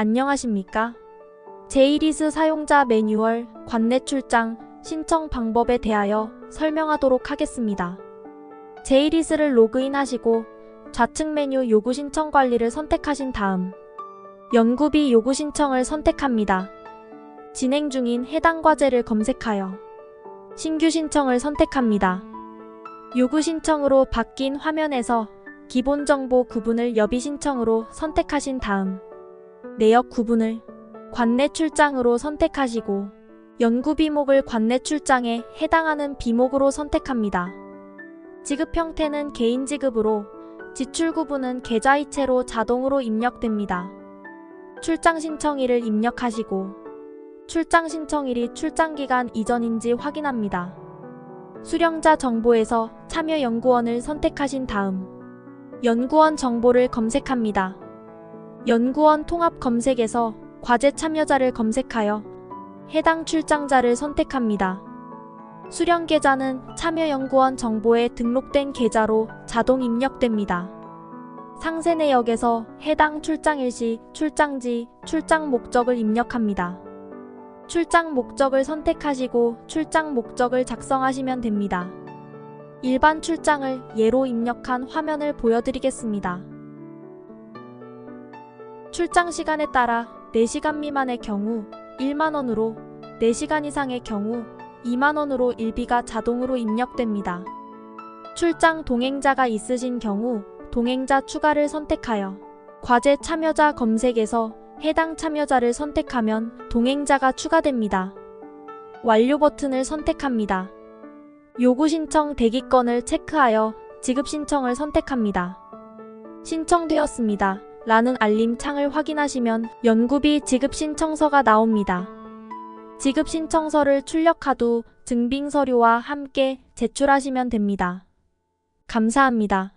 안녕하십니까? 제이리스 사용자 매뉴얼 관내 출장 신청 방법에 대하여 설명하도록 하겠습니다. 제이리스를 로그인하시고 좌측 메뉴 요구 신청 관리를 선택하신 다음 연구비 요구 신청을 선택합니다. 진행 중인 해당 과제를 검색하여 신규 신청을 선택합니다. 요구 신청으로 바뀐 화면에서 기본 정보 구분을 여비 신청으로 선택하신 다음 내역 구분을 관내 출장으로 선택하시고 연구 비목을 관내 출장에 해당하는 비목으로 선택합니다. 지급 형태는 개인 지급으로 지출 구분은 계좌이체로 자동으로 입력됩니다. 출장 신청일을 입력하시고 출장 신청일이 출장 기간 이전인지 확인합니다. 수령자 정보에서 참여 연구원을 선택하신 다음 연구원 정보를 검색합니다. 연구원 통합 검색에서 과제 참여자를 검색하여 해당 출장자를 선택합니다. 수령 계좌는 참여 연구원 정보에 등록된 계좌로 자동 입력됩니다. 상세 내역에서 해당 출장 일시, 출장지, 출장 목적을 입력합니다. 출장 목적을 선택하시고 출장 목적을 작성하시면 됩니다. 일반 출장을 예로 입력한 화면을 보여드리겠습니다. 출장 시간에 따라 4시간 미만의 경우 1만원으로 4시간 이상의 경우 2만원으로 일비가 자동으로 입력됩니다. 출장 동행자가 있으신 경우 동행자 추가를 선택하여 과제 참여자 검색에서 해당 참여자를 선택하면 동행자가 추가됩니다. 완료 버튼을 선택합니다. 요구 신청 대기권을 체크하여 지급 신청을 선택합니다. 신청되었습니다. 라는 알림 창을 확인하시면 연구비 지급 신청서가 나옵니다. 지급 신청서를 출력하두 증빙 서류와 함께 제출하시면 됩니다. 감사합니다.